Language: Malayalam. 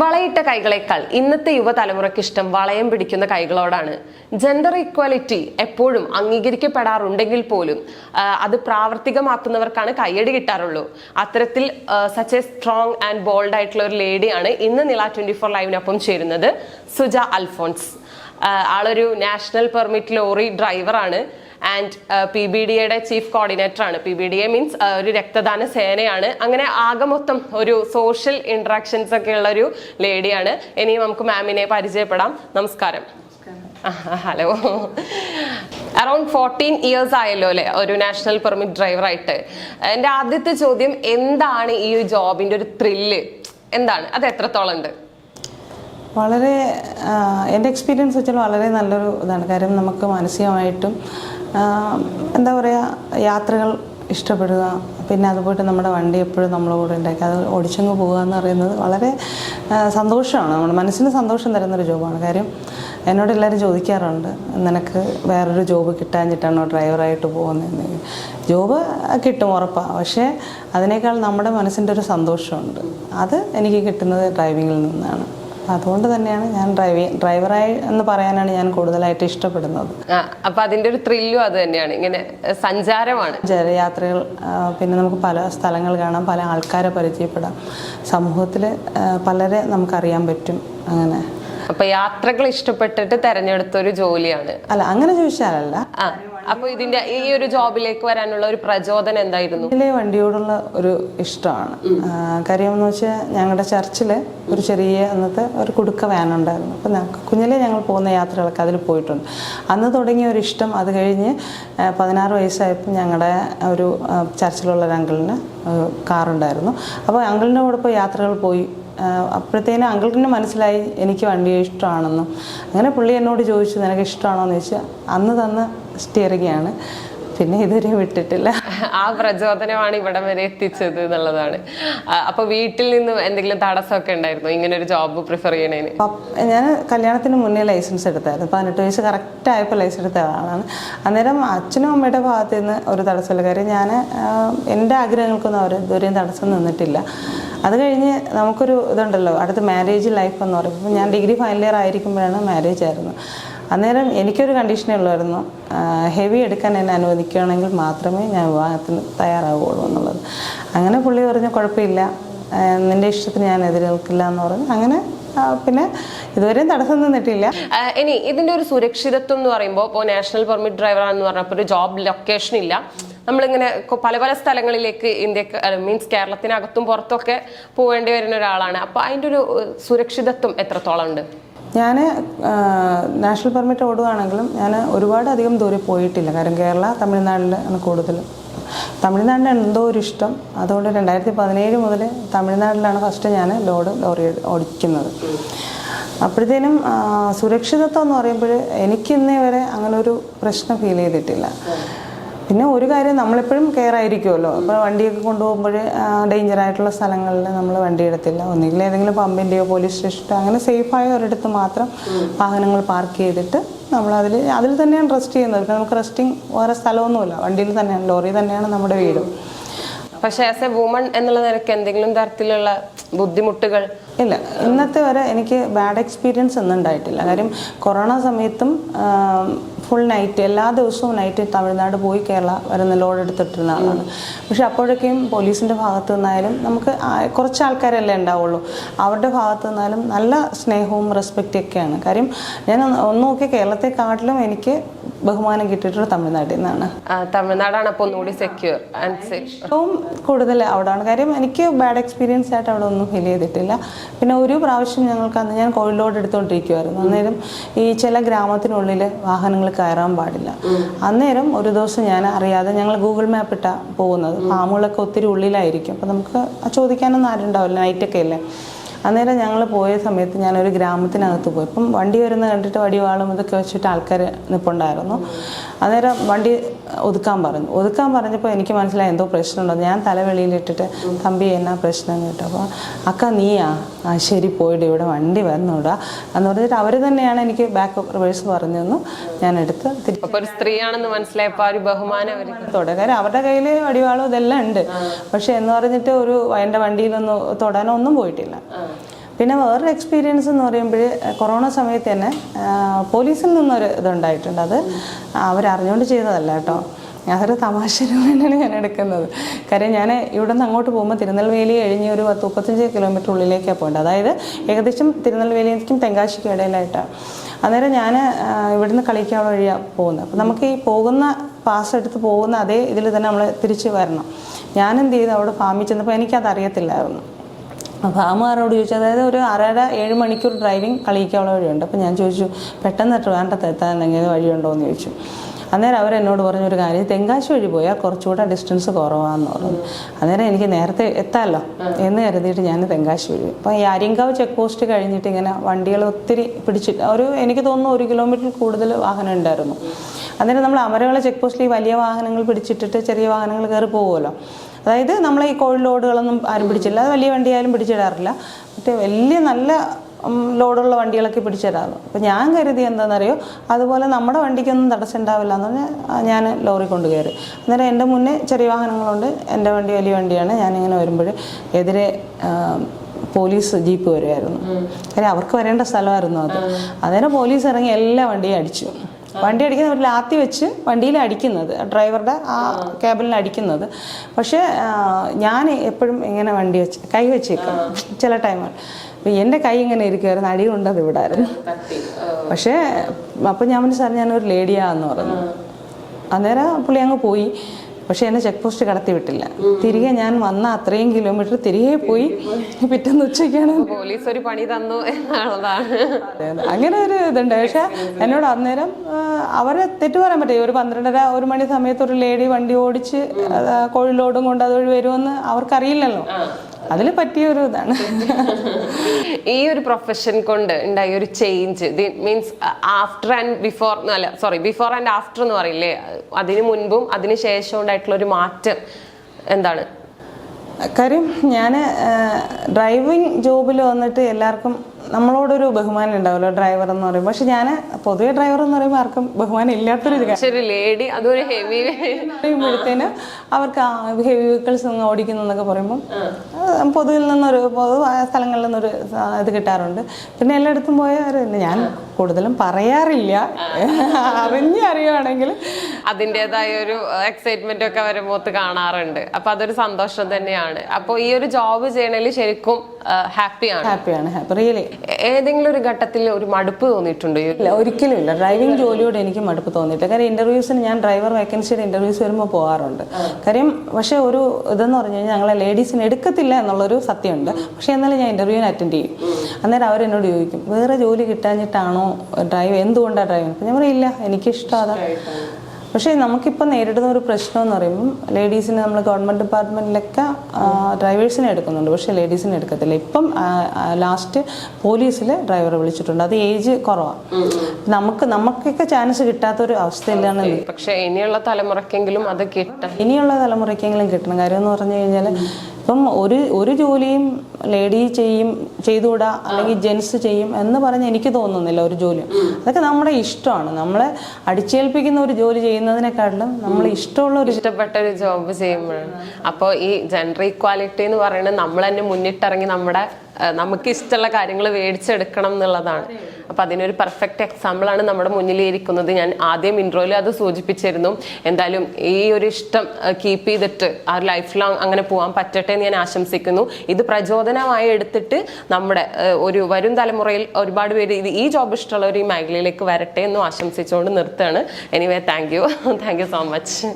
വളയിട്ട കൈകളേക്കാൾ ഇന്നത്തെ യുവതലമുറയ്ക്ക് ഇഷ്ടം വളയം പിടിക്കുന്ന കൈകളോടാണ്. ജെൻഡർ ഇക്വാലിറ്റി എപ്പോഴും അംഗീകരിക്കപ്പെടാറുണ്ടെങ്കിൽ പോലും അത് പ്രാവർത്തികമാക്കുന്നവർക്കാണ് കയ്യടി കിട്ടാറുള്ളൂ. അത്തരത്തിൽ such a strong and bold ആയിട്ടുള്ള ഒരു ലേഡിയാണ് ഇന്ന് നില ട്വന്റി ഫോർ ലൈവിനൊപ്പം ചേരുന്നത് സുജ അൽഫോൺസ്. ആളൊരു നാഷണൽ പെർമിറ്റ് ലോറി ഡ്രൈവറാണ് ആൻഡ് പി ബി ഡിയുടെ ചീഫ് കോർഡിനേറ്റർ ആണ്. P B D A means ഒരു രക്തദാന സേനയാണ്. അങ്ങനെ ആകെ മൊത്തം ഒരു സോഷ്യൽ ഇൻട്രാക്ഷൻസ് ഒക്കെ ഉള്ള ഒരു ലേഡിയാണ് ഇനി നമുക്ക് മാമിനെ പരിചയപ്പെടാം. നമസ്കാരം. ഹലോ അറൗണ്ട് ഫോർട്ടീൻ ഇയേഴ്സ് ആയല്ലോ അല്ലെ? ഒരു നാഷണൽ പെർമിറ്റ് ഡ്രൈവറായിട്ട് എന്റെ ആദ്യത്തെ ചോദ്യം എന്താണ് ഈ ഒരു ജോബിന്റെ ഒരു ത്രില്ല് എന്താണ്? അത് എത്രത്തോളം ഉണ്ട്? വളരെ എന്റെ എക്സ്പീരിയൻസ് വെച്ചാൽ വളരെ നല്ലൊരു ഇതാണ്. കാര്യം നമുക്ക് മാനസികമായിട്ടും എന്താ പറയുക യാത്രകൾ ഇഷ്ടപ്പെടുക. പിന്നെ അതുപോയിട്ട് നമ്മുടെ വണ്ടി എപ്പോഴും നമ്മളെ കൂടെ ഉണ്ടാക്കി അത് ഓടിച്ചങ്ങ് പോകുക എന്ന് പറയുന്നത് വളരെ സന്തോഷമാണ്. നമ്മുടെ മനസ്സിന് സന്തോഷം തരുന്നൊരു ജോബാണ്. കാര്യം എന്നോട് എല്ലാവരും ചോദിക്കാറുണ്ട് നിനക്ക് വേറൊരു ജോബ് കിട്ടാഞ്ഞിട്ടാണോ ഡ്രൈവറായിട്ട് പോകുന്നത് ജോബ് കിട്ടും ഉറപ്പാണ് പക്ഷേ അതിനേക്കാൾ നമ്മുടെ മനസ്സിന്റെ ഒരു സന്തോഷമുണ്ട്. അത് എനിക്ക് കിട്ടുന്നത് ഡ്രൈവിങ്ങിൽ നിന്നാണ്. അതുകൊണ്ട് തന്നെയാണ് ഞാൻ ഡ്രൈവിങ് ഡ്രൈവറായി എന്ന് പറയാനാണ് ഞാൻ കൂടുതലായിട്ട് ഇഷ്ടപ്പെടുന്നത്. അപ്പൊ അതിന്റെ ഒരു ത്രില്ലും അത് തന്നെയാണ്. ഇങ്ങനെ സഞ്ചാരമാണ്. ജലയാത്രകൾ പിന്നെ നമുക്ക് പല സ്ഥലങ്ങൾ കാണാം പല ആൾക്കാരെ പരിചയപ്പെടാം. സമൂഹത്തിൽ പലരെ നമുക്കറിയാൻ പറ്റും അങ്ങനെ. അപ്പൊ യാത്രകൾ ഇഷ്ടപ്പെട്ടിട്ട് തെരഞ്ഞെടുത്ത ഒരു ജോലിയാണ്. അല്ല അങ്ങനെ ചോദിച്ചാലല്ല. ആ. അപ്പൊ ഇതിന്റെ ഈ ഒരു ജോബിലേക്ക് വരാനുള്ള ഒരു പ്രചോദനം എന്തായിരുന്നു? ഇതിലെ വണ്ടിയോടുള്ള ഒരു ഇഷ്ടമാണ്. കാര്യം എന്ന് വെച്ചാൽ ഞങ്ങളുടെ ചർച്ചിൽ ഒരു ചെറിയ അന്നത്തെ ഒരു കുടുക്ക വാൻ ഉണ്ടായിരുന്നു. അപ്പം കുഞ്ഞിലെ ഞങ്ങൾ പോകുന്ന യാത്രകളൊക്കെ അതിൽ പോയിട്ടുണ്ട്. അന്ന് തുടങ്ങിയ ഒരു ഇഷ്ടം അത് കഴിഞ്ഞ് പതിനാറ് വയസ്സായപ്പോൾ ഞങ്ങളുടെ ഒരു ചർച്ചിലുള്ള ഒരു അങ്കിളിന് കാറുണ്ടായിരുന്നു അപ്പോൾ അങ്കിളിന്റെ കൂടെ പോയി യാത്രകൾ പോയി. അപ്പോഴത്തേനും അങ്കിളിന് മനസ്സിലായി എനിക്ക് വണ്ടി ഇഷ്ടമാണെന്നും. അങ്ങനെ പുള്ളി എന്നോട് ചോദിച്ചു നിനക്ക് ഇഷ്ടമാണോ എന്ന് ചോദിച്ചാൽ അന്ന് തന്ന സ്റ്റിയറിംഗാണ് പിന്നെ ഇതുവരെ വിട്ടിട്ടില്ല. ആ പ്രചോദനമാണ് ഇവിടെ വരെ എത്തിച്ചത് എന്നുള്ളതാണ്. അപ്പൊ വീട്ടിൽ നിന്ന് എന്തെങ്കിലും തടസ്സമൊക്കെ ഉണ്ടായിരുന്നു ഇങ്ങനെ ഒരു ജോബ് പ്രിഫർ ചെയ്യണേന് ഞാൻ കല്യാണത്തിന് മുന്നേ ലൈസൻസ് എടുത്തായിരുന്നു. പതിനെട്ട് വയസ്സ് കറക്റ്റ് ആയപ്പോൾ ലൈസൻസ് എടുത്ത ആളാണ്. അന്നേരം അച്ഛനും അമ്മയുടെ ഭാഗത്ത് നിന്ന് ഒരു തടസ്സമില്ല കാര്യം ഞാൻ എന്റെ ആഗ്രഹങ്ങൾക്കൊന്നും അവർ ഇതുവരെയും തടസ്സം നിന്നിട്ടില്ല. അത് കഴിഞ്ഞ് നമുക്കൊരു ഇതുണ്ടല്ലോ അടുത്ത മാരേജ് ലൈഫ് എന്ന് പറയുമ്പോൾ ഞാൻ ഡിഗ്രി ഫൈനൽ ഇയർ ആയിരിക്കുമ്പോഴാണ് മാരേജ് ആയിരുന്നു അന്നേരം എനിക്കൊരു കണ്ടീഷനേ ഉള്ളായിരുന്നു. ഹെവി എടുക്കാൻ എന്നെ അനുവദിക്കുകയാണെങ്കിൽ മാത്രമേ ഞാൻ വിവാഹത്തിന് തയ്യാറാവുകയുള്ളൂ എന്നുള്ളത്. അങ്ങനെ പുള്ളി പറഞ്ഞു കുഴപ്പമില്ല. നിന്റെ ഇഷ്ടത്തിന് ഞാൻ എതിരെ നിൽക്കില്ല എന്ന് പറഞ്ഞു. അങ്ങനെ പിന്നെ ഇതുവരെയും തടസ്സം നിന്നിട്ടില്ല. ഇനി ഇതിന്റെ ഒരു സുരക്ഷിതത്വം എന്ന് പറയുമ്പോൾ ഇപ്പോൾ നാഷണൽ പെർമിറ്റ് ഡ്രൈവർ ആണെന്ന് പറഞ്ഞപ്പോൾ ഒരു ജോബ് ലൊക്കേഷൻ ഇല്ല. നമ്മളിങ്ങനെ പല പല സ്ഥലങ്ങളിലേക്ക് ഇന്ത്യയ്ക്ക് മീൻസ് കേരളത്തിനകത്തും പുറത്തൊക്കെ പോകേണ്ടി വരുന്ന ഒരാളാണ്. അപ്പോൾ അതിന്റെ ഒരു സുരക്ഷിതത്വം എത്രത്തോളം ഉണ്ട്? ഞാൻ നാഷണൽ പെർമിറ്റ് ഓടുകയാണെങ്കിലും ഞാൻ ഒരുപാട് അധികം ദൂരെ പോയിട്ടില്ല. കാരണം കേരള തമിഴ്നാട്ടിൽ ആണ് കൂടുതലും. തമിഴ്നാടിന് എന്തോ ഒരു ഇഷ്ടം. അതുകൊണ്ട് രണ്ടായിരത്തി പതിനേഴ് മുതൽ തമിഴ്നാട്ടിലാണ് ഫസ്റ്റ് ഞാൻ ലോഡ് ലോറി ഓടിക്കുന്നത്. അപ്പോഴത്തേനും സുരക്ഷിതത്വം എന്ന് പറയുമ്പോൾ എനിക്കിന്നേ വരെ അങ്ങനെ ഒരു പ്രശ്നം ഫീൽ ചെയ്തിട്ടില്ല. പിന്നെ ഒരു കാര്യം നമ്മളെപ്പോഴും കെയർ ആയിരിക്കുമല്ലോ. അപ്പോൾ വണ്ടിയൊക്കെ കൊണ്ടുപോകുമ്പോൾ ഡേഞ്ചർ ആയിട്ടുള്ള സ്ഥലങ്ങളിൽ നമ്മൾ വണ്ടി എടുത്തില്ല. ഒന്നുകിൽ ഏതെങ്കിലും പമ്പിന്റെയോ പോലീസ് സ്റ്റേഷന്റെയോ അങ്ങനെ സേഫായ ഒരിടത്ത് മാത്രം വാഹനങ്ങൾ പാർക്ക് ചെയ്തിട്ട് നമ്മൾ അതിൽ അതിൽ തന്നെയാണ് റെസ്റ്റ് ചെയ്യുന്നത്. പിന്നെ നമുക്ക് റെസ്റ്റിംഗ് വേറെ സ്ഥലമൊന്നുമില്ല. വണ്ടിയിൽ തന്നെയാണ് ലോറി തന്നെയാണ് നമ്മുടെ വീട്. പക്ഷേ ആസ് എ വുമൺ എന്നുള്ള നിലയ്ക്ക് എന്തെങ്കിലും തരത്തിലുള്ള ബുദ്ധിമുട്ടുകൾ? ഇല്ല. ഇന്നത്തെ വരെ എനിക്ക് ബാഡ് എക്സ്പീരിയൻസ് ഒന്നും ഉണ്ടായിട്ടില്ല. കാര്യം കൊറോണ സമയത്തും ഫുൾ നൈറ്റ് എല്ലാ ദിവസവും നൈറ്റ് തമിഴ്നാട് പോയി കേരള വരുന്ന ലോഡ് എടുത്തിട്ടിരുന്ന ആളാണ്. പക്ഷെ അപ്പോഴൊക്കെയും പോലീസിന്റെ ഭാഗത്തു നിന്നായാലും നമുക്ക് കുറച്ച് ആൾക്കാരല്ലേ ഉണ്ടാവുള്ളൂ. അവരുടെ ഭാഗത്തു നിന്നാലും നല്ല സ്നേഹവും റെസ്പെക്റ്റൊക്കെയാണ് കാര്യം ഞാൻ ഒന്ന് നോക്കിയ നോക്കി കേരളത്തെക്കാട്ടിലും എനിക്ക് ബഹുമാനം കിട്ടിയിട്ടുള്ളത് തമിഴ്നാട്ടിൽ നിന്നാണ്. തമിഴ്നാടാണ് അപ്പോൾ ഒന്നുകൂടി സെക്യൂർ ആൻഡ് ഏറ്റവും കൂടുതൽ അവിടെയാണ്. കാര്യം എനിക്ക് ബാഡ് എക്സ്പീരിയൻസ് ആയിട്ട് അവിടെ ഒന്നും ഫീൽ ചെയ്തിട്ടില്ല. പിന്നെ ഒരു പ്രാവശ്യം ഞങ്ങൾക്ക് അന്ന് ഞാൻ കോഴിലോട് എടുത്തുകൊണ്ടിരിക്കുമായിരുന്നു അന്നേരം ഈ ചില ഗ്രാമത്തിനുള്ളിൽ വാഹനങ്ങൾ കയറാൻ പാടില്ല. അന്നേരം ഒരു ദിവസം ഞാൻ അറിയാതെ ഞങ്ങൾ ഗൂഗിൾ മാപ്പ് ഇട്ടാണ് പോകുന്നത്. ഫാമുകളൊക്കെ ഒത്തിരി ഉള്ളിലായിരിക്കും. അപ്പം നമുക്ക് ചോദിക്കാനൊന്നും ആരുണ്ടാവില്ല. നൈറ്റൊക്കെ അല്ലേ? അന്നേരം ഞങ്ങൾ പോയ സമയത്ത് ഞാനൊരു ഗ്രാമത്തിനകത്ത് പോയി. അപ്പം വണ്ടി വരുന്ന കണ്ടിട്ട് വടിവാളും ഇതൊക്കെ വെച്ചിട്ട് ആൾക്കാർ നിൽപ്പുണ്ടായിരുന്നു അന്നേരം വണ്ടി ഒതുക്കാൻ പറഞ്ഞു. ഒതുക്കാൻ പറഞ്ഞപ്പോൾ എനിക്ക് മനസ്സിലായി എന്തോ പ്രശ്നമുണ്ടോ ഞാൻ തലവെളിയിലിട്ടിട്ട് തമ്പി എന്നാ പ്രശ്നം? കേട്ടോ അപ്പോൾ അക്ക നീയാ? ആ ശരി പോയിട്ട് ഇവിടെ വണ്ടി വന്നുവിടാ എന്ന് പറഞ്ഞിട്ട് അവർ തന്നെയാണ് എനിക്ക് ബാക്ക് റിവേഴ്സ് പറഞ്ഞു തന്നു. ഞാൻ എടുത്ത് ഒരു സ്ത്രീയാണെന്ന് മനസ്സിലായപ്പോൾ ഒരു ബഹുമാനം തൊടുക കാര്യം അവരുടെ കയ്യിൽ വടിവാളും ഇതെല്ലാം ഉണ്ട്. പക്ഷെ എന്ന് പറഞ്ഞിട്ട് ഒരു എന്റെ വണ്ടിയിലൊന്നും തൊടാനോ ഒന്നും പോയിട്ടില്ല. പിന്നെ വേറൊരു എക്സ്പീരിയൻസ് എന്ന് പറയുമ്പോൾ കൊറോണ സമയത്ത് തന്നെ പോലീസിൽ നിന്നൊരു ഇതുണ്ടായിട്ടുണ്ട്. അത് അവരറിഞ്ഞുകൊണ്ട് ചെയ്തതല്ല കേട്ടോ. അതൊരു തമാശ രൂപേണയാണ് ഞാൻ എടുക്കുന്നത്. കാര്യം ഞാൻ ഇവിടെ നിന്ന് അങ്ങോട്ട് പോകുമ്പോൾ തിരുനെൽവേലി കഴിഞ്ഞ് ഒരു പത്ത് മുപ്പത്തഞ്ച് കിലോമീറ്റർ ഉള്ളിലേക്കാണ് പോകേണ്ടത്. അതായത് ഏകദേശം തിരുനെൽവേലിക്കും തെങ്കാശിക്കും ഇടയിലായിട്ടാണ് അന്നേരം ഞാൻ ഇവിടുന്ന് കളിക്കാനുള്ള വഴിയാണ് പോകുന്നത് അപ്പോൾ നമുക്ക് ഈ പോകുന്ന പാസ് എടുത്ത് പോകുന്ന അതേ ഇതിൽ തന്നെ നമ്മൾ തിരിച്ച് വരണം. ഞാൻ എന്ത് ചെയ്തു? അവിടെ ഫാമിൽ ചെന്നപ്പോൾ എനിക്കത് അറിയത്തില്ലായിരുന്നു. ഫാമുകാരോട് ചോദിച്ചു അതായത് ഒരു അരര ഏഴ് മണിക്കൂർ ഡ്രൈവിംഗ് കളിക്കാനുള്ള വഴിയുണ്ട്. അപ്പോൾ ഞാൻ ചോദിച്ചു പെട്ടെന്ന് ട്രിവാൻഡ്രത്ത് എത്താൻ എന്തെങ്കിലും വഴിയുണ്ടോ എന്ന് ചോദിച്ചു. അന്നേരം അവരെന്നോട് പറഞ്ഞ ഒരു കാര്യം തെങ്കാശി വഴി പോയാൽ കുറച്ചുകൂടെ ഡിസ്റ്റൻസ് കുറവാന്ന് പറഞ്ഞു. അന്നേരം എനിക്ക് നേരത്തെ എത്താമല്ലോ എന്ന് കരുതിയിട്ട് ഞാൻ തെങ്കാശി വഴി അപ്പോൾ ഈ അരിങ്കാവ് ചെക്ക് പോസ്റ്റ് കഴിഞ്ഞിട്ട് ഇങ്ങനെ വണ്ടികൾ ഒത്തിരി പിടിച്ചിട്ട് ഒരു എനിക്ക് തോന്നുന്നു ഒരു കിലോമീറ്ററിൽ കൂടുതൽ വാഹനം ഉണ്ടായിരുന്നു. അന്നേരം നമ്മൾ അമരവിള ചെക്ക് പോസ്റ്റിൽ ഈ വലിയ വാഹനങ്ങൾ പിടിച്ചിട്ടിട്ട് ചെറിയ വാഹനങ്ങൾ കയറി പോകുമല്ലോ അതായത് നമ്മൾ ഈ കോഴി ലോഡുകളൊന്നും ആരും പിടിച്ചില്ല. വലിയ വണ്ടിയായാലും പിടിച്ചിടാറില്ല. മറ്റേ വലിയ നല്ല ലോഡുള്ള വണ്ടികളൊക്കെ പിടിച്ചതരാന്ന് അപ്പോൾ ഞാൻ കരുതി എന്താണെന്നറിയോ? അതുപോലെ നമ്മുടെ വണ്ടിക്കൊന്നും തടസ്സം ഉണ്ടാവില്ല എന്ന് പറഞ്ഞാൽ ഞാൻ ലോറി കൊണ്ട് കയറി അന്നേരം എന്റെ മുന്നേ ചെറിയ വാഹനങ്ങളുണ്ട്. എന്റെ വണ്ടി വലിയ വണ്ടിയാണ്. ഞാനിങ്ങനെ വരുമ്പോൾ എതിരെ പോലീസ് ജീപ്പ് വരുമായിരുന്നു കാര്യം അവർക്ക് വരേണ്ട സ്ഥലമായിരുന്നു അത്. അന്നേരം പോലീസ് ഇറങ്ങി എല്ലാ വണ്ടിയും അടിച്ചു. വണ്ടി അടിക്കുന്ന ഒരു ലാത്തി വെച്ച് വണ്ടിയിൽ അടിക്കുന്നത് ഡ്രൈവറുടെ ആ കേബിളിൽ അടിക്കുന്നത്. പക്ഷേ ഞാൻ എപ്പോഴും ഇങ്ങനെ വണ്ടി വെച്ച് കൈ വെച്ചേക്കും ചില ടൈമിൽ. അപ്പോൾ എന്റെ കൈ ഇങ്ങനെ ഇരിക്കുമായിരുന്നു അടി കൊണ്ടത് വിടായിരുന്നു പക്ഷേ അപ്പം ഞാൻ പറഞ്ഞു സാർ ഞാനൊരു ലേഡിയാന്ന് പറഞ്ഞു. അന്നേരം പുള്ളി അങ്ങ് പോയി. പക്ഷെ എന്നെ ചെക്ക് പോസ്റ്റ് കടത്തി വിട്ടില്ല. തിരികെ ഞാൻ വന്ന അത്രയും കിലോമീറ്റർ തിരികെ പോയി പിറ്റേന്ന് ഉച്ചയ്ക്കാണ്. പോലീസ് ഒരു പണി തന്നു എന്നുള്ളതാണ്. അതെ, അതെ. അങ്ങനെ ഒരു ഇതുണ്ട്. പക്ഷെ എന്നോട് അന്നേരം അവരെ തെറ്റു പറയാൻ പറ്റില്ല. ഒരു പന്ത്രണ്ടര ഒരു മണി സമയത്ത് ഒരു ലേഡി വണ്ടി ഓടിച്ച് അത് കോഴിലോടും കൊണ്ട് അതുവഴി വരുമെന്ന് അവർക്കറിയില്ലല്ലോ. അതിൽ പറ്റിയ ഒരു ഇതാണ്. ഈ ഒരു പ്രൊഫഷൻ കൊണ്ട് ഉണ്ടായ ഒരു change means after and before അല്ല സോറി ബിഫോർ ആൻഡ് ആഫ്റ്റർ എന്ന് പറയില്ലേ? അതിന് മുൻപും അതിന് ശേഷവും ഉണ്ടായിട്ടുള്ള ഒരു മാറ്റം എന്താണ്? കാര്യം ഞാൻ ഡ്രൈവിംഗ് ജോബിൽ വന്നിട്ട് എല്ലാവർക്കും നമ്മളോടൊരു ബഹുമാനം ഉണ്ടാവുമല്ലോ ഡ്രൈവർ എന്ന് പറയുമ്പോൾ പക്ഷെ ഞാൻ പൊതുവെ ഡ്രൈവർ എന്ന് പറയുമ്പോൾ ആർക്കും ബഹുമാനം ഇല്ലാത്തൊരു ലേഡി അതൊരു ഹെവി പറയുമ്പോഴത്തേന് അവർക്ക് ഹെവി വെഹിക്കിൾസ് ഓടിക്കുന്നു എന്നൊക്കെ പറയുമ്പോൾ പൊതുവിൽ നിന്നൊരു പൊതുവായ സ്ഥലങ്ങളിൽ നിന്നൊരു ഇത് കിട്ടാറുണ്ട്. പിന്നെ എല്ലായിടത്തും പോയാൽ ഞാൻ കൂടുതലും പറയാറില്ല. അറിഞ്ഞ് അറിയുവാണെങ്കിൽ. അതിന്റെതായ ഒരു എക്സൈറ്റ്മെന്റ് ഒക്കെ വരുമ്പോത്ത് കാണാറുണ്ട്. അപ്പൊ അതൊരു സന്തോഷം തന്നെയാണ്. അപ്പോൾ ഈ ഒരു ജോബ് ചെയ്യണതിൽ ശരിക്കും ഹാപ്പിയാണ് ഹാപ്പിയാണ് ഹാപ്പി റിയലി ഏതെങ്കിലും ഒരു ഘട്ടത്തിൽ ഒരു മടുപ്പ് തോന്നിയിട്ടുണ്ടോ ഇല്ല ഒരിക്കലും ഇല്ല. ഡ്രൈവിംഗ് ജോലിയോട് എനിക്ക് മടുപ്പ് തോന്നിയിട്ടില്ല. കാര്യം ഇന്റർവ്യൂസിന് ഞാൻ ഡ്രൈവർ വേക്കൻസിയുടെ ഇന്റർവ്യൂസ് വരുമ്പോൾ പോകാറുണ്ട് കാര്യം പക്ഷേ ഒരു ഇതെന്ന് പറഞ്ഞു കഴിഞ്ഞാൽ ഞങ്ങളെ ലേഡീസിന് എടുക്കത്തില്ല എന്നുള്ളൊരു സത്യമുണ്ട്. പക്ഷേ ഞാൻ ഇന്റർവ്യൂവിന് അറ്റൻഡ് ചെയ്യും. അന്നേരം അവരെന്നോട് ചോദിക്കും വേറെ ജോലി കിട്ടാഞ്ഞിട്ടാണോ ഡ്രൈവ് എന്തുകൊണ്ടാണ് ഡ്രൈവ് അപ്പം ഞാൻ പറയില്ല എനിക്കിഷ്ടം അതാ പക്ഷേ നമുക്കിപ്പോൾ നേരിടുന്ന ഒരു പ്രശ്നം എന്ന് പറയുമ്പം ലേഡീസിന് നമ്മൾ ഗവൺമെന്റ് ഡിപ്പാർട്ട്മെന്റിലൊക്കെ ഡ്രൈവേഴ്സിനെ എടുക്കുന്നുണ്ട്. പക്ഷേ ലേഡീസിനെ എടുക്കത്തില്ല. ഇപ്പം ലാസ്റ്റ് പോലീസിൽ ഡ്രൈവറെ വിളിച്ചിട്ടുണ്ട്. അത് ഏജ് കുറവാണ് നമുക്ക് നമുക്കൊക്കെ ചാൻസ് കിട്ടാത്തൊരു അവസ്ഥയിലാണ് പക്ഷേ ഇനിയുള്ള തലമുറക്കെങ്കിലും അത് കിട്ട ഇനിയുള്ള തലമുറക്കെങ്കിലും കിട്ടണം. കാര്യം എന്ന് പറഞ്ഞു കഴിഞ്ഞാൽ ഇപ്പം ഒരു ഒരു ജോലിയും ലേഡി ചെയ്യും ചെയ്തുകൂടാ അല്ലെങ്കിൽ ജെൻസ് ചെയ്യും എന്ന് പറഞ്ഞ് എനിക്ക് തോന്നുന്നില്ല ഒരു ജോലിയും അതൊക്കെ നമ്മുടെ ഇഷ്ടമാണ്. നമ്മളെ അടിച്ചേൽപ്പിക്കുന്ന ഒരു ജോലി ചെയ്യുന്നതിനെക്കാട്ടിലും നമ്മൾ ഇഷ്ടമുള്ള ഒരു ഇഷ്ടപ്പെട്ട ഒരു ജോബ് ചെയ്യുമ്പോഴാണ് അപ്പോൾ ഈ ജെൻഡർ ഈക്വാലിറ്റി എന്ന് പറയുന്നത് നമ്മൾ തന്നെ മുന്നിട്ടിറങ്ങി നമ്മുടെ നമുക്ക് ഇഷ്ടമുള്ള കാര്യങ്ങൾ മേടിച്ചെടുക്കണം എന്നുള്ളതാണ്. അപ്പൊ അതിനൊരു പെർഫെക്റ്റ് എക്സാമ്പിൾ ആണ് നമ്മുടെ മുന്നിൽ ഇരിക്കുന്നത് ഞാൻ ആദ്യം ഇൻട്രോയിൽ അത് സൂചിപ്പിച്ചിരുന്നു. എന്തായാലും ഈ ഒരു ഇഷ്ടം കീപ്പ് ചെയ്തിട്ട് ആ ലൈഫ് ലോങ് അങ്ങനെ പോകാൻ പറ്റട്ടെ എന്ന് ഞാൻ ആശംസിക്കുന്നു. ഇത് പ്രചോദനമായി എടുത്തിട്ട് നമ്മുടെ ഒരു വരും തലമുറയിൽ ഒരുപാട് പേര് ഇത് ഈ ജോബ് ഇഷ്ടമുള്ളവർ ഈ മേഖലയിലേക്ക് വരട്ടെ എന്നും ആശംസിച്ചുകൊണ്ട് നിർത്തുകയാണ്. Anyway thank you thank you so much